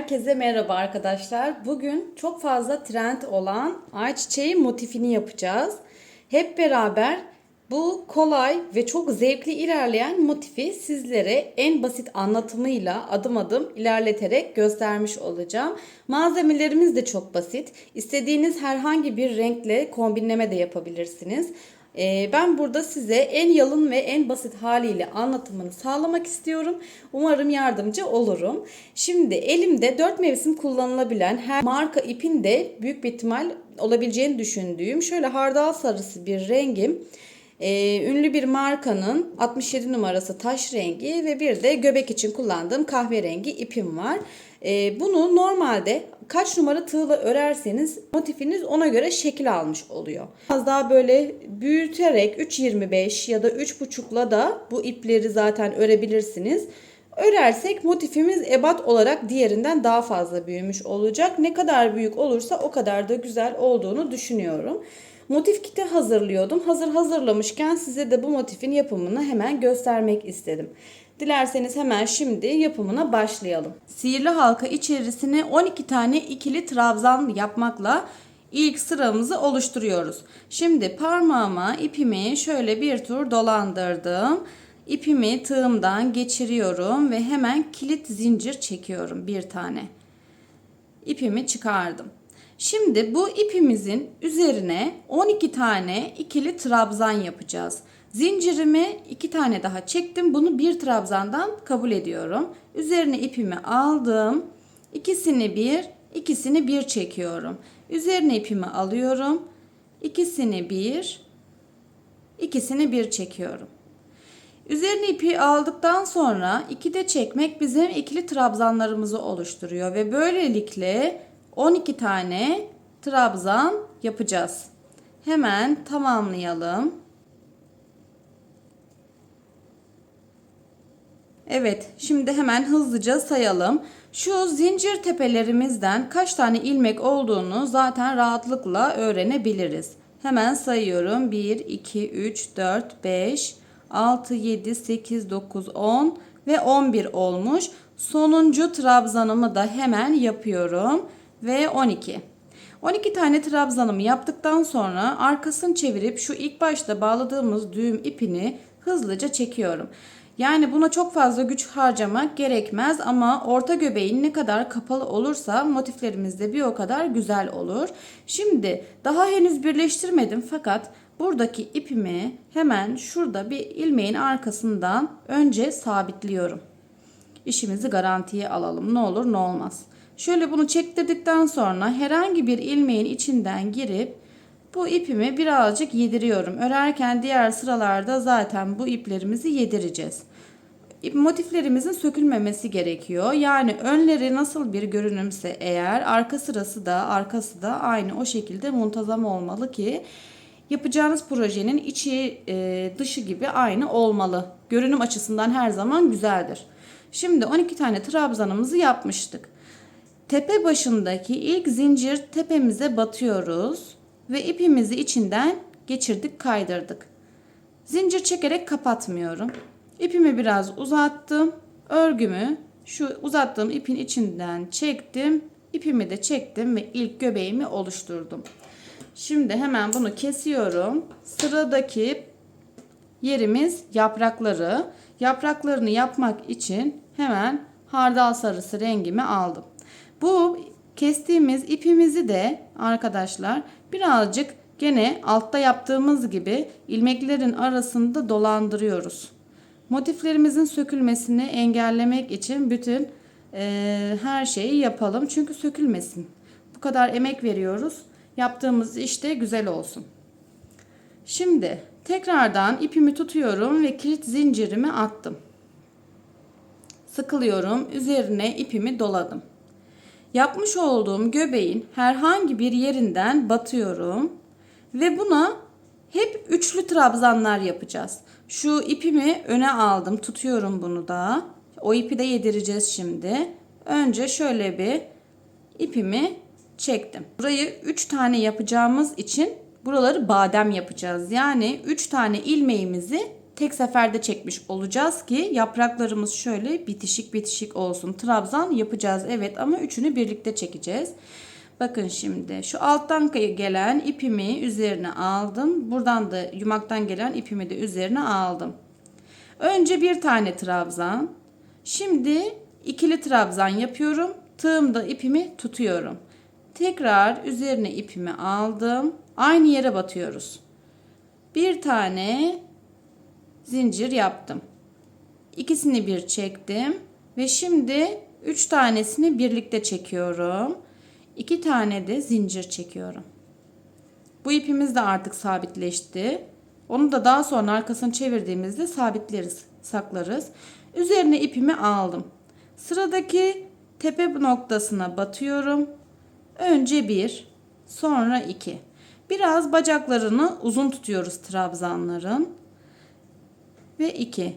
Herkese merhaba arkadaşlar. Bugün çok fazla trend olan ayçiçeği motifini yapacağız. Hep beraber bu kolay ve çok zevkli ilerleyen motifi sizlere en basit anlatımıyla adım adım ilerleterek göstermiş olacağım. Malzemelerimiz de çok basit. İstediğiniz herhangi bir renkle kombinleme de yapabilirsiniz. Ee, Ben burada size en yalın ve en basit haliyle anlatımını sağlamak istiyorum. Umarım yardımcı olurum. Şimdi elimde 4 mevsim kullanılabilen her marka ipin de büyük bir ihtimal olabileceğini düşündüğüm şöyle hardal sarısı bir rengim. Ee, ünlü bir markanın 67 numarası taş rengi ve bir de göbek için kullandığım kahverengi ipim var. Ee, bunu normalde kaç numara tığla örerseniz motifiniz ona göre şekil almış oluyor. Biraz daha böyle büyüterek 3.25 ya da 3.5'la da bu ipleri zaten örebilirsiniz. Örersek motifimiz ebat olarak diğerinden daha fazla büyümüş olacak. Ne kadar büyük olursa o kadar da güzel olduğunu düşünüyorum. Motif kiti hazırlıyordum. Hazır hazırlamışken size de bu motifin yapımını hemen göstermek istedim. Dilerseniz hemen şimdi yapımına başlayalım. Sihirli halka içerisine 12 tane ikili trabzan yapmakla ilk sıramızı oluşturuyoruz. Şimdi parmağıma ipimi şöyle bir tur dolandırdım. İpimi tığımdan geçiriyorum ve hemen kilit zincir çekiyorum bir tane. İpimi çıkardım. Şimdi bu ipimizin üzerine 12 tane ikili trabzan yapacağız. Zincirimi 2 tane daha çektim. Bunu bir trabzandan kabul ediyorum. Üzerine ipimi aldım. İkisini bir, ikisini bir çekiyorum. Üzerine ipimi alıyorum. İkisini bir, ikisini bir çekiyorum. Üzerine ipi aldıktan sonra iki de çekmek bizim ikili trabzanlarımızı oluşturuyor ve böylelikle 12 tane trabzan yapacağız. Hemen tamamlayalım. Evet, şimdi hemen hızlıca sayalım. Şu zincir tepelerimizden kaç tane ilmek olduğunu zaten rahatlıkla öğrenebiliriz. Hemen sayıyorum. 1, 2, 3, 4, 5, 6, 7, 8, 9, 10 ve 11 olmuş. Sonuncu trabzanımı da hemen yapıyorum ve 12. 12 tane trabzanımı yaptıktan sonra arkasını çevirip şu ilk başta bağladığımız düğüm ipini hızlıca çekiyorum. Yani buna çok fazla güç harcamak gerekmez ama orta göbeğin ne kadar kapalı olursa motiflerimiz de bir o kadar güzel olur. Şimdi daha henüz birleştirmedim fakat buradaki ipimi hemen şurada bir ilmeğin arkasından önce sabitliyorum. İşimizi garantiye alalım ne olur ne olmaz. Şöyle bunu çektirdikten sonra herhangi bir ilmeğin içinden girip bu ipimi birazcık yediriyorum. Örerken diğer sıralarda zaten bu iplerimizi yedireceğiz. Motiflerimizin sökülmemesi gerekiyor. Yani önleri nasıl bir görünümse eğer arka sırası da arkası da aynı o şekilde muntazam olmalı ki yapacağınız projenin içi e, dışı gibi aynı olmalı. Görünüm açısından her zaman güzeldir. Şimdi 12 tane trabzanımızı yapmıştık. Tepe başındaki ilk zincir tepemize batıyoruz ve ipimizi içinden geçirdik, kaydırdık. Zincir çekerek kapatmıyorum. İpimi biraz uzattım. Örgümü şu uzattığım ipin içinden çektim. İpimi de çektim ve ilk göbeğimi oluşturdum. Şimdi hemen bunu kesiyorum. Sıradaki yerimiz yaprakları. Yapraklarını yapmak için hemen hardal sarısı rengimi aldım. Bu kestiğimiz ipimizi de arkadaşlar birazcık gene altta yaptığımız gibi ilmeklerin arasında dolandırıyoruz. Motiflerimizin sökülmesini engellemek için bütün e, her şeyi yapalım. Çünkü sökülmesin. Bu kadar emek veriyoruz. Yaptığımız işte güzel olsun. Şimdi tekrardan ipimi tutuyorum ve kilit zincirimi attım. Sıkılıyorum. Üzerine ipimi doladım. Yapmış olduğum göbeğin herhangi bir yerinden batıyorum ve buna hep üçlü trabzanlar yapacağız. Şu ipimi öne aldım. Tutuyorum bunu da. O ipi de yedireceğiz şimdi. Önce şöyle bir ipimi çektim. Burayı 3 tane yapacağımız için buraları badem yapacağız. Yani 3 tane ilmeğimizi tek seferde çekmiş olacağız ki yapraklarımız şöyle bitişik bitişik olsun. Trabzan yapacağız evet ama üçünü birlikte çekeceğiz. Bakın şimdi şu alttan gelen ipimi üzerine aldım. Buradan da yumaktan gelen ipimi de üzerine aldım. Önce bir tane trabzan. Şimdi ikili trabzan yapıyorum. Tığımda ipimi tutuyorum. Tekrar üzerine ipimi aldım. Aynı yere batıyoruz. Bir tane zincir yaptım. İkisini bir çektim ve şimdi üç tanesini birlikte çekiyorum. İki tane de zincir çekiyorum. Bu ipimiz de artık sabitleşti. Onu da daha sonra arkasını çevirdiğimizde sabitleriz, saklarız. Üzerine ipimi aldım. Sıradaki tepe noktasına batıyorum. Önce bir, sonra iki. Biraz bacaklarını uzun tutuyoruz trabzanların. Ve iki.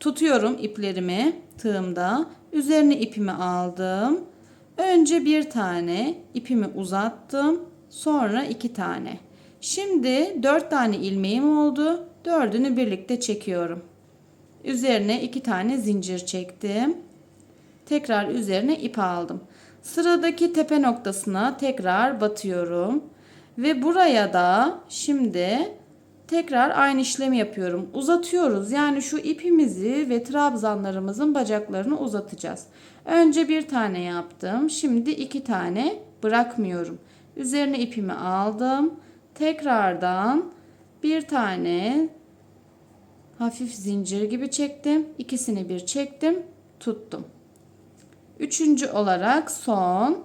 Tutuyorum iplerimi tığımda. Üzerine ipimi aldım. Önce bir tane ipimi uzattım. Sonra iki tane. Şimdi dört tane ilmeğim oldu. Dördünü birlikte çekiyorum. Üzerine iki tane zincir çektim. Tekrar üzerine ip aldım. Sıradaki tepe noktasına tekrar batıyorum. Ve buraya da şimdi tekrar aynı işlemi yapıyorum. Uzatıyoruz. Yani şu ipimizi ve trabzanlarımızın bacaklarını uzatacağız. Önce bir tane yaptım. Şimdi iki tane bırakmıyorum. Üzerine ipimi aldım. Tekrardan bir tane hafif zincir gibi çektim. İkisini bir çektim. Tuttum. Üçüncü olarak son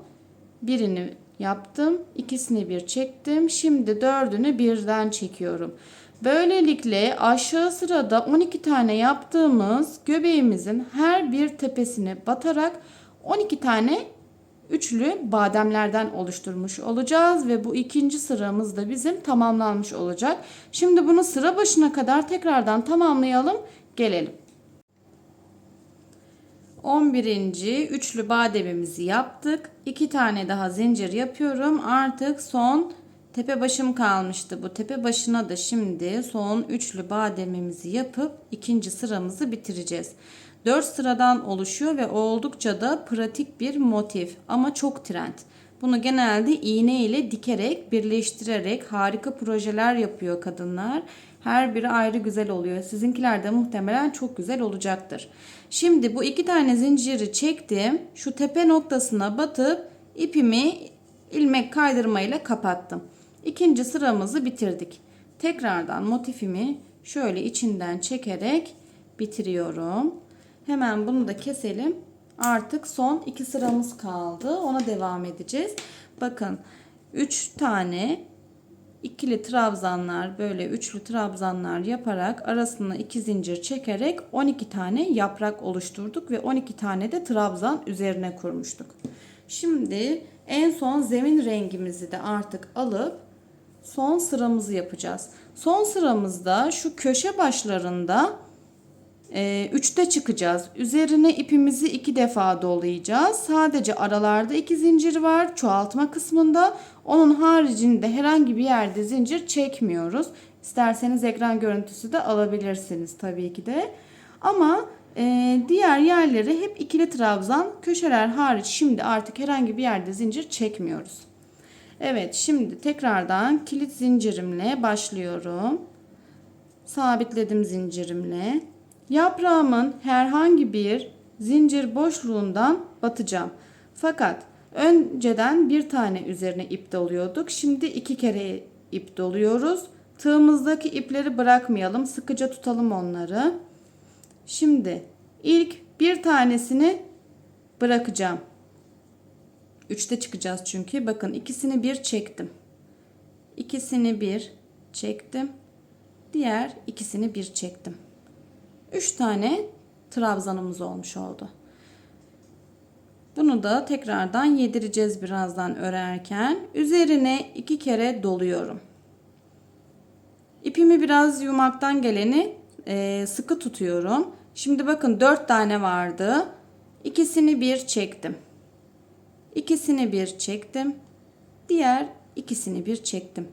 birini yaptım. ikisini bir çektim. Şimdi dördünü birden çekiyorum. Böylelikle aşağı sırada 12 tane yaptığımız göbeğimizin her bir tepesine batarak 12 tane üçlü bademlerden oluşturmuş olacağız ve bu ikinci sıramız da bizim tamamlanmış olacak. Şimdi bunu sıra başına kadar tekrardan tamamlayalım. Gelelim. 11. üçlü bademimizi yaptık. 2 tane daha zincir yapıyorum. Artık son tepe başım kalmıştı. Bu tepe başına da şimdi son üçlü bademimizi yapıp ikinci sıramızı bitireceğiz. 4 sıradan oluşuyor ve oldukça da pratik bir motif ama çok trend. Bunu genelde iğne ile dikerek, birleştirerek harika projeler yapıyor kadınlar. Her biri ayrı güzel oluyor. Sizinkiler de muhtemelen çok güzel olacaktır. Şimdi bu iki tane zinciri çektim. Şu tepe noktasına batıp ipimi ilmek kaydırmayla kapattım. İkinci sıramızı bitirdik. Tekrardan motifimi şöyle içinden çekerek bitiriyorum. Hemen bunu da keselim. Artık son iki sıramız kaldı. Ona devam edeceğiz. Bakın 3 tane ikili trabzanlar böyle üçlü trabzanlar yaparak arasına iki zincir çekerek 12 tane yaprak oluşturduk ve 12 tane de trabzan üzerine kurmuştuk. Şimdi en son zemin rengimizi de artık alıp son sıramızı yapacağız. Son sıramızda şu köşe başlarında e, üçte çıkacağız. Üzerine ipimizi iki defa dolayacağız. Sadece aralarda iki zincir var. Çoğaltma kısmında. Onun haricinde herhangi bir yerde zincir çekmiyoruz. İsterseniz ekran görüntüsü de alabilirsiniz tabii ki de. Ama e, diğer yerleri hep ikili trabzan. Köşeler hariç şimdi artık herhangi bir yerde zincir çekmiyoruz. Evet şimdi tekrardan kilit zincirimle başlıyorum. Sabitledim zincirimle. Yaprağımın herhangi bir zincir boşluğundan batacağım. Fakat önceden bir tane üzerine ip doluyorduk. Şimdi iki kere ip doluyoruz. Tığımızdaki ipleri bırakmayalım. Sıkıca tutalım onları. Şimdi ilk bir tanesini bırakacağım. Üçte çıkacağız çünkü. Bakın ikisini bir çektim. İkisini bir çektim. Diğer ikisini bir çektim. 3 tane trabzanımız olmuş oldu. Bunu da tekrardan yedireceğiz birazdan örerken. Üzerine iki kere doluyorum. İpimi biraz yumaktan geleni e, sıkı tutuyorum. Şimdi bakın 4 tane vardı. İkisini bir çektim. İkisini bir çektim. Diğer ikisini bir çektim.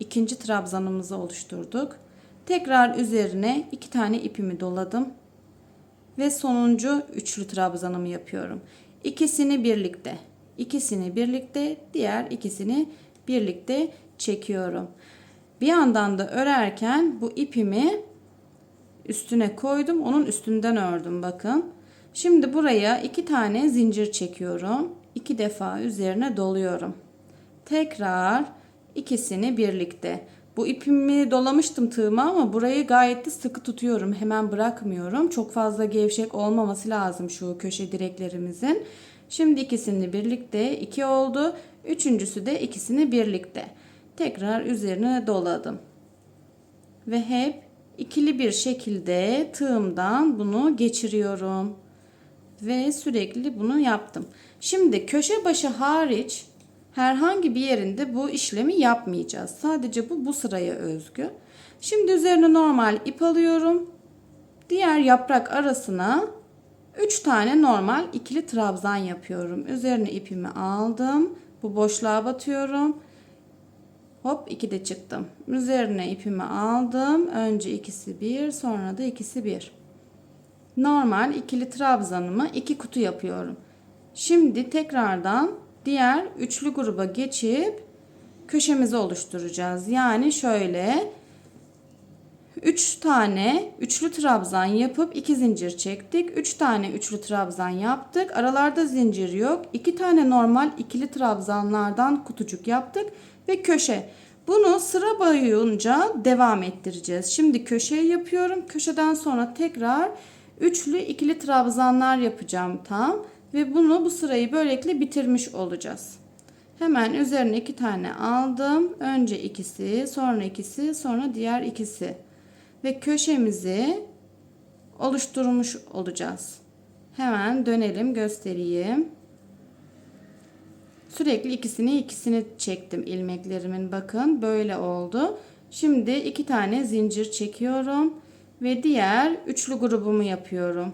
İkinci trabzanımızı oluşturduk. Tekrar üzerine iki tane ipimi doladım. Ve sonuncu üçlü trabzanımı yapıyorum. İkisini birlikte, ikisini birlikte, diğer ikisini birlikte çekiyorum. Bir yandan da örerken bu ipimi üstüne koydum. Onun üstünden ördüm bakın. Şimdi buraya iki tane zincir çekiyorum. İki defa üzerine doluyorum. Tekrar ikisini birlikte. Bu ipimi dolamıştım tığıma ama burayı gayet de sıkı tutuyorum. Hemen bırakmıyorum. Çok fazla gevşek olmaması lazım şu köşe direklerimizin. Şimdi ikisini birlikte iki oldu. Üçüncüsü de ikisini birlikte. Tekrar üzerine doladım. Ve hep ikili bir şekilde tığımdan bunu geçiriyorum. Ve sürekli bunu yaptım. Şimdi köşe başı hariç herhangi bir yerinde bu işlemi yapmayacağız. Sadece bu bu sıraya özgü. Şimdi üzerine normal ip alıyorum. Diğer yaprak arasına 3 tane normal ikili trabzan yapıyorum. Üzerine ipimi aldım. Bu boşluğa batıyorum. Hop 2 de çıktım. Üzerine ipimi aldım. Önce ikisi bir, sonra da ikisi bir. Normal ikili trabzanımı iki kutu yapıyorum. Şimdi tekrardan diğer üçlü gruba geçip köşemizi oluşturacağız. Yani şöyle 3 tane üçlü trabzan yapıp 2 zincir çektik. 3 tane üçlü trabzan yaptık. Aralarda zincir yok. 2 tane normal ikili trabzanlardan kutucuk yaptık ve köşe. Bunu sıra boyunca devam ettireceğiz. Şimdi köşeye yapıyorum. Köşeden sonra tekrar üçlü ikili trabzanlar yapacağım tam ve bunu bu sırayı böylelikle bitirmiş olacağız. Hemen üzerine iki tane aldım. Önce ikisi, sonra ikisi, sonra diğer ikisi. Ve köşemizi oluşturmuş olacağız. Hemen dönelim göstereyim. Sürekli ikisini ikisini çektim ilmeklerimin. Bakın böyle oldu. Şimdi iki tane zincir çekiyorum ve diğer üçlü grubumu yapıyorum.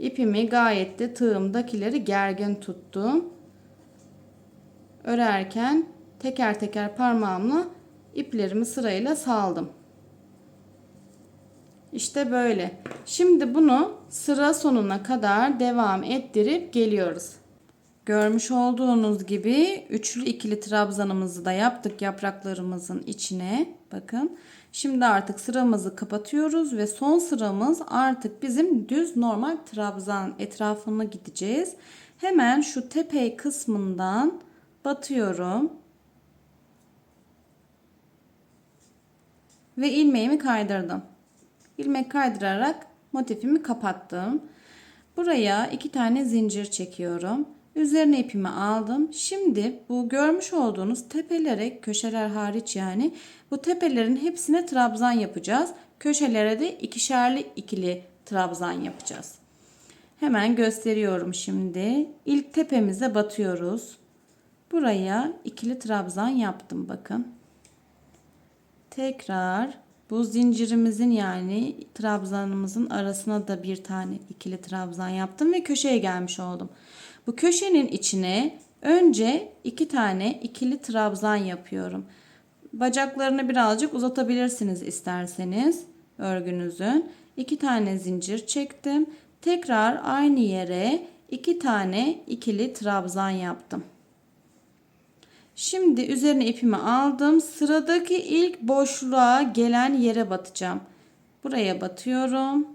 İpimi gayet de tığımdakileri gergin tuttum. Örerken teker teker parmağımla iplerimi sırayla saldım. İşte böyle. Şimdi bunu sıra sonuna kadar devam ettirip geliyoruz. Görmüş olduğunuz gibi üçlü ikili trabzanımızı da yaptık yapraklarımızın içine. Bakın. Şimdi artık sıramızı kapatıyoruz ve son sıramız artık bizim düz normal trabzan etrafına gideceğiz. Hemen şu tepe kısmından batıyorum. Ve ilmeğimi kaydırdım. İlmek kaydırarak motifimi kapattım. Buraya iki tane zincir çekiyorum. Üzerine ipimi aldım. Şimdi bu görmüş olduğunuz tepelere köşeler hariç yani bu tepelerin hepsine trabzan yapacağız. Köşelere de ikişerli ikili trabzan yapacağız. Hemen gösteriyorum şimdi. İlk tepemize batıyoruz. Buraya ikili trabzan yaptım bakın. Tekrar bu zincirimizin yani trabzanımızın arasına da bir tane ikili trabzan yaptım ve köşeye gelmiş oldum. Bu köşenin içine önce iki tane ikili trabzan yapıyorum. Bacaklarını birazcık uzatabilirsiniz isterseniz örgünüzün. İki tane zincir çektim. Tekrar aynı yere iki tane ikili trabzan yaptım. Şimdi üzerine ipimi aldım. Sıradaki ilk boşluğa gelen yere batacağım. Buraya batıyorum.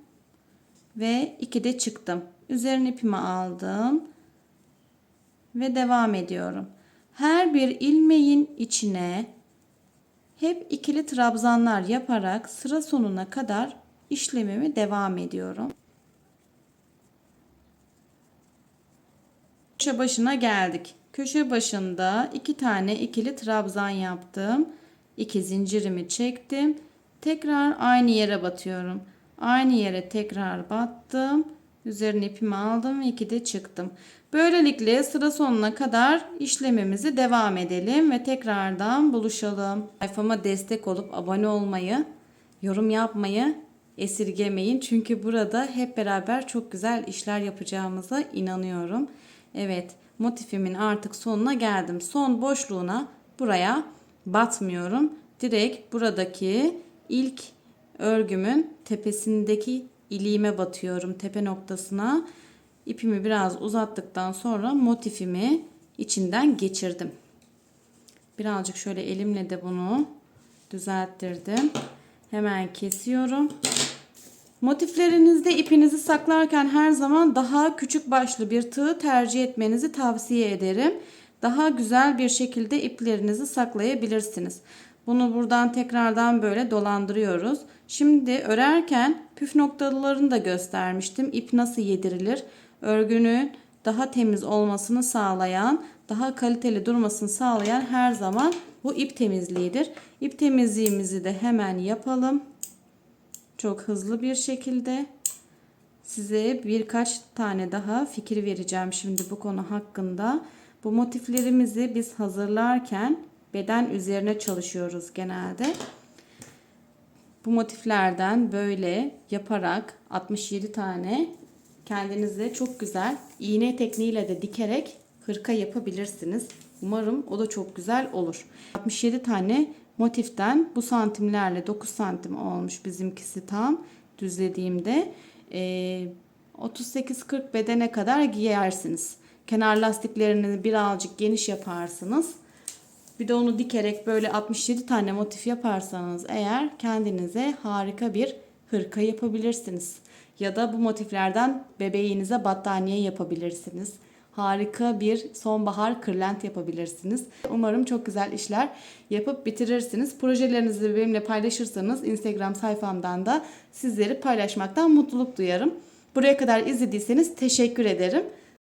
Ve iki de çıktım. Üzerine ipimi aldım. Ve devam ediyorum. Her bir ilmeğin içine hep ikili trabzanlar yaparak sıra sonuna kadar işlemimi devam ediyorum. Köşe başına geldik. Köşe başında iki tane ikili trabzan yaptım. İki zincirimi çektim. Tekrar aynı yere batıyorum. Aynı yere tekrar battım. Üzerine ipimi aldım ve iki de çıktım. Böylelikle sıra sonuna kadar işlemimizi devam edelim ve tekrardan buluşalım. Sayfama destek olup abone olmayı, yorum yapmayı esirgemeyin. Çünkü burada hep beraber çok güzel işler yapacağımıza inanıyorum. Evet motifimin artık sonuna geldim. Son boşluğuna buraya batmıyorum. Direkt buradaki ilk örgümün tepesindeki iliğime batıyorum tepe noktasına. İpimi biraz uzattıktan sonra motifimi içinden geçirdim. Birazcık şöyle elimle de bunu düzelttirdim. Hemen kesiyorum. Motiflerinizde ipinizi saklarken her zaman daha küçük başlı bir tığ tercih etmenizi tavsiye ederim. Daha güzel bir şekilde iplerinizi saklayabilirsiniz. Bunu buradan tekrardan böyle dolandırıyoruz. Şimdi örerken püf noktalarını da göstermiştim. İp nasıl yedirilir? Örgünün daha temiz olmasını sağlayan, daha kaliteli durmasını sağlayan her zaman bu ip temizliğidir. İp temizliğimizi de hemen yapalım. Çok hızlı bir şekilde size birkaç tane daha fikir vereceğim şimdi bu konu hakkında. Bu motiflerimizi biz hazırlarken beden üzerine çalışıyoruz genelde. Bu motiflerden böyle yaparak 67 tane kendinize çok güzel iğne tekniğiyle de dikerek hırka yapabilirsiniz. Umarım o da çok güzel olur. 67 tane motiften bu santimlerle 9 santim olmuş bizimkisi tam düzlediğimde. Ee, 38-40 bedene kadar giyersiniz. Kenar lastiklerini birazcık geniş yaparsınız. Bir de onu dikerek böyle 67 tane motif yaparsanız eğer kendinize harika bir hırka yapabilirsiniz. Ya da bu motiflerden bebeğinize battaniye yapabilirsiniz. Harika bir sonbahar kırlent yapabilirsiniz. Umarım çok güzel işler yapıp bitirirsiniz. Projelerinizi benimle paylaşırsanız Instagram sayfamdan da sizleri paylaşmaktan mutluluk duyarım. Buraya kadar izlediyseniz teşekkür ederim.